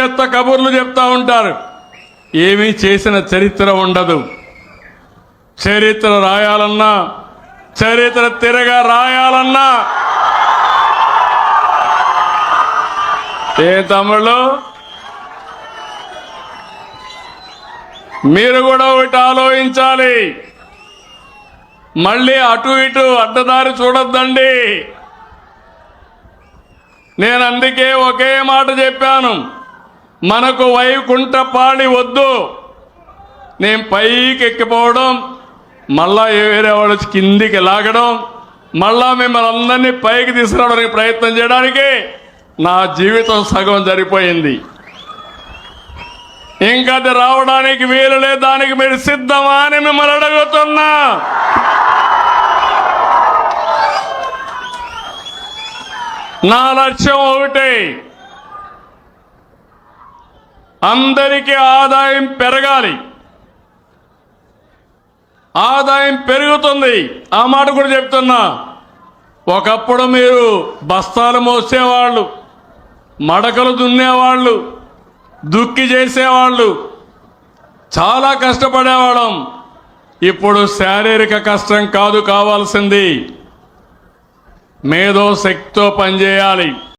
చెత్త కబుర్లు చెప్తా ఉంటారు. ఏమీ చేసిన చరిత్ర ఉండదు. చరిత్ర రాయాలన్నా చరిత్ర తిరగా రాయాలన్నా. ఏ తమ్ముళ్ళు? మీరు కూడా ఒకటి ఆలోచించాలి. మళ్ళీ అటు ఇటు అడ్డదారి చూడొద్దండి. నేను అందుకే ఒకే మాట చెప్పాను. మనకు వైకుంఠ పాణి వద్దు. నేను పైకి ఎక్కిపోవడం మళ్ళా వేరే వాళ్ళు కిందికి లాగడం మళ్ళా మిమ్మల్ని అందరినీ పైకి తీసుకురావడానికి ప్రయత్నం చేయడానికి నా జీవితం సగం జరిపోయింది ఇంకా అది రావడానికి వీలు లేదు దానికి మీరు సిద్ధమా అని మిమ్మల్ని అడుగుతున్నా. నా లక్ష్యం ఒకటే అందరికీ ఆదాయం పెరగాలి. ఆదాయం పెరుగుతుంది. ఆ మాట కూడా చెప్తున్నా. ఒకప్పుడు మీరు బస్తాలు మోసేవాళ్ళు మడకలు దున్నేవాళ్ళు దుక్కి చేసేవాళ్ళు చాలా కష్టపడేవాళ్ళం. ఇప్పుడు శారీరక కష్టం కాదు కావాల్సింది. మేధో శక్తితో పనిచేయాలి.